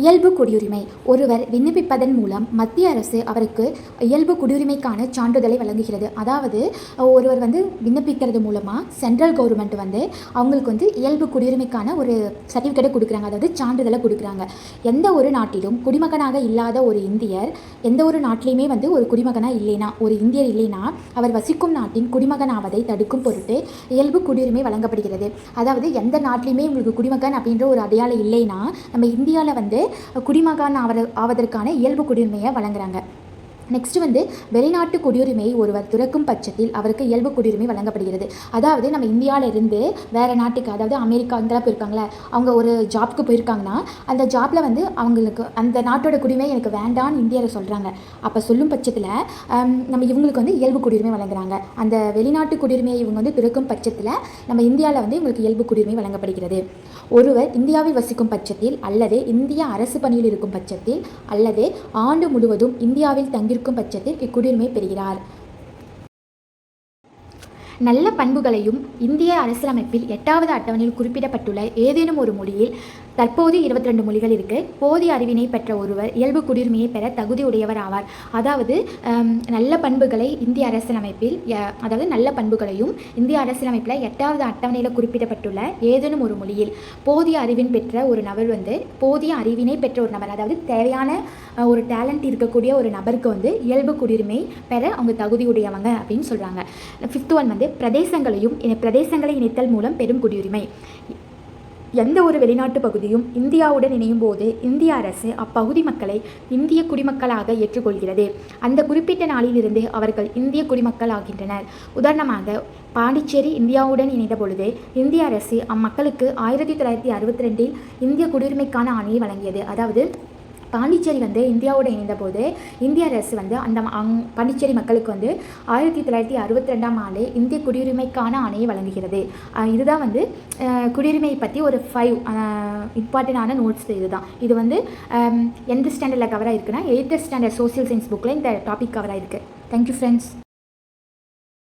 இயல்பு குடியுரிமை. ஒருவர் விண்ணப்பிப்பதன் மூலம் மத்திய அரசு அவருக்கு இயல்பு குடியுரிமைக்கான சான்றிதழை வழங்குகிறது. அதாவது ஒருவர் வந்து விண்ணப்பிக்கிறது மூலமாக சென்ட்ரல் கவர்மெண்ட் வந்து அவங்களுக்கு வந்து இயல்பு குடியுரிமைக்கான ஒரு சர்டிஃபிகேட்டை கொடுக்குறாங்க. அதாவது சான்றிதழை கொடுக்குறாங்க. எந்த ஒரு நாட்டிலும் குடிமகனாக இல்லாத ஒரு இந்தியர் எந்த ஒரு நாட்டிலையுமே வந்து ஒரு குடிமகனாக இல்லைனா ஒரு இந்தியர் இல்லைனா அவர் வசிக்கும் நாட்டின் குடிமகனாவதை தடுக்கும் பொருட்டு இயல்பு குடியுரிமை வழங்கப்படுகிறது. அதாவது எந்த நாட்டிலையுமே உங்களுக்கு குடிமகன் அப்படின்ற ஒரு அடையாளம் இல்லைனா நம்ம இந்தியாவில் வந்து குடிமகன் ஆவத ஆவதற்கான இயல்பு குடியுரிமையை வழங்குறாங்க. நெக்ஸ்ட் வந்து வெளிநாட்டு குடியுரிமையை ஒருவர் துறக்கும் பட்சத்தில் அவருக்கு இயல்பு குடியுரிமை வழங்கப்படுகிறது. அதாவது நம்ம இந்தியாவிலிருந்து வேறு நாட்டுக்கு அதாவது அமெரிக்கா அங்கெல்லாம் போயிருக்காங்களே அவங்க ஒரு ஜாப்க்கு போயிருக்காங்கன்னா அந்த ஜாப்பில் வந்து அவங்களுக்கு அந்த நாட்டோட குடியுரிமை எனக்கு வேண்டான்னு இந்தியாவில் சொல்கிறாங்க அப்போ சொல்லும் பட்சத்தில் நம்ம இவங்களுக்கு வந்து இயல்பு குடியுரிமை வழங்குறாங்க. அந்த வெளிநாட்டு குடியுரிமையை இவங்க வந்து துறக்கும் பட்சத்தில் நம்ம இந்தியாவில் வந்து இவங்களுக்கு இயல்பு குடியுரிமை வழங்கப்படுகிறது. ஒருவர் இந்தியாவில் வசிக்கும் பட்சத்தில் அல்லது இந்திய அரசு பணியில் இருக்கும் பட்சத்தில் அல்லது ஆண்டு முழுவதும் இந்தியாவில் தங்கி இருக்கும் பட்சத்தில் இக்குடியுரிமை பெறுகிறார். நல்ல பண்புகளையும் இந்திய அரசியலமைப்பில் எட்டாவது அட்டவணையில் குறிப்பிடப்பட்டுள்ள ஏதேனும் ஒரு மொழியில் தற்போது இருபத்தி ரெண்டு மொழிகள் இருக்குது போதிய அறிவினை பெற்ற ஒருவர் இயல்பு குடியுரிமையை பெற தகுதி உடையவர் ஆவார். அதாவது நல்ல பண்புகளை இந்திய அரசியலமைப்பில் அதாவது நல்ல பண்புகளையும் இந்திய அரசியலமைப்பில் எட்டாவது அட்டவணையில் குறிப்பிடப்பட்டுள்ள ஏதேனும் ஒரு மொழியில் போதிய அறிவின் பெற்ற ஒரு நபர் வந்து போதிய அறிவினை பெற்ற ஒரு நபர் அதாவது தேவையான ஒரு டேலண்ட் இருக்கக்கூடிய ஒரு நபருக்கு வந்து இயல்பு குடியுரிமை பெற அவங்க தகுதியுடையவங்க அப்படின்னு சொல்கிறாங்க ஃபிஃப்த் ஒன் வந்து பிரதேசங்களையும் பிரதேசங்களை இணைத்தல் மூலம் பெரும் குடியுரிமை. எந்த ஒரு வெளிநாட்டு பகுதியும் இந்தியாவுடன் இணையும் போது இந்திய அரசு அப்பகுதி மக்களை இந்திய குடிமக்களாக ஏற்றுக்கொள்கிறது. அந்த குறிப்பிட்ட நாளிலிருந்து அவர்கள் இந்திய குடிமக்கள் ஆகின்றனர் உதாரணமாக பாண்டிச்சேரி இந்தியாவுடன் இணைந்த பொழுது இந்திய அரசு அம்மக்களுக்கு ஆயிரத்தி தொள்ளாயிரத்தி அறுபத்தி ரெண்டில் இந்திய குடியுரிமைக்கான ஆணையை வழங்கியது. அதாவது பாண்டிச்சேரி வந்து இந்தியாவோட இணைந்தபோது இந்திய அரசு வந்து அந்த அங் பாண்டிச்சேரி மக்களுக்கு வந்து ஆயிரத்தி தொள்ளாயிரத்தி அறுபத்தி ரெண்டாம் ஆண்டு இந்திய குடியுரிமைக்கான ஆணையை வழங்குகிறது. இதுதான் வந்து குடியுரிமை பற்றி ஒரு ஃபைவ் இம்பார்ட்டண்டான நோட்ஸ் இதுதான். இது வந்து எந்த ஸ்டாண்டர்டில் கவர் ஆயிருக்குன்னா எயித்து ஸ்டாண்டர்ட் சோஷியல் சயின்ஸ் புக்கில் இந்த டாபிக் கவர் ஆயிருக்கு தேங்க்யூ ஃப்ரெண்ட்ஸ்